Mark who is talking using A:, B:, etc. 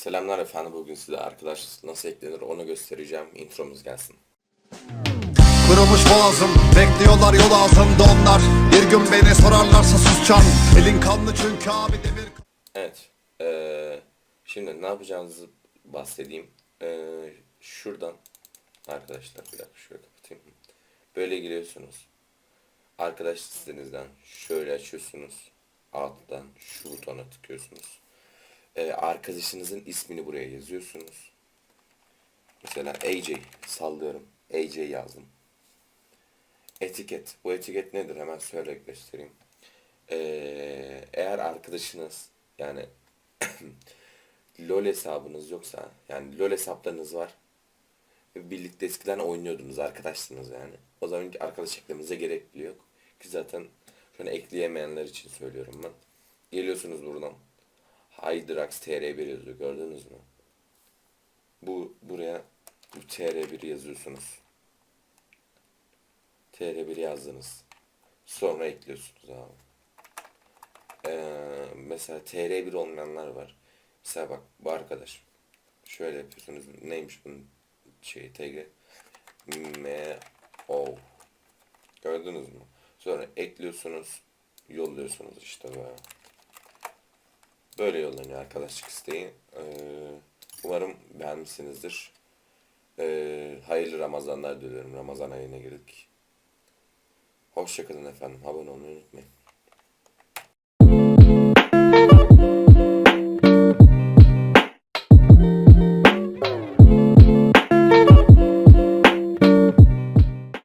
A: Selamlar efendim. Bugün size arkadaş nasıl eklenir onu göstereceğim. Intromuz gelsin.
B: Kırılmış boğazım Bekliyorlar yol ağzımda onlar Bir gün beni sorarlarsa susacağım Elin kanlı çünkü abi demir
A: Evet. eee, şimdi ne yapacağınızı bahsedeyim. Eee, şuradan arkadaşlar bir dakika şöyle kapatayım. Böyle giriyorsunuz. Arkadaş listenizden şöyle açıyorsunuz. Alttan şu butona tıklıyorsunuz. Eee, arkadaşınızın ismini buraya yazıyorsunuz. Mesela AJ sallıyorum. AJ yazdım. Etiket. Bu etiket nedir? Hemen söyle göstereyim. Ee, eğer arkadaşınız yani LoL hesabınız yoksa yani LoL hesaplarınız var birlikte eskiden oynuyordunuz arkadaşsınız yani. O zaman arkadaş eklemenize gerek yok. Ki zaten an ekleyemeyenler için söylüyorum ben. Geliyorsunuz buradan. Hydrax TR1 yazıyor gördünüz mü? Bu buraya bu TR1 yazıyorsunuz. TR1 yazdınız. Sonra ekliyorsunuz abi. Ee, mesela TR1 olmayanlar var. Mesela bak bu arkadaş. Şöyle yapıyorsunuz. Neymiş bunun şeyi TG? M O. Gördünüz mü? Sonra ekliyorsunuz. Yolluyorsunuz işte böyle. Böyle yollanıyor arkadaşlık isteği. Ee, umarım beğenmişsinizdir. Ee, hayırlı Ramazanlar diliyorum. Ramazan ayına girdik. Hoşçakalın efendim. Abone olmayı unutmayın.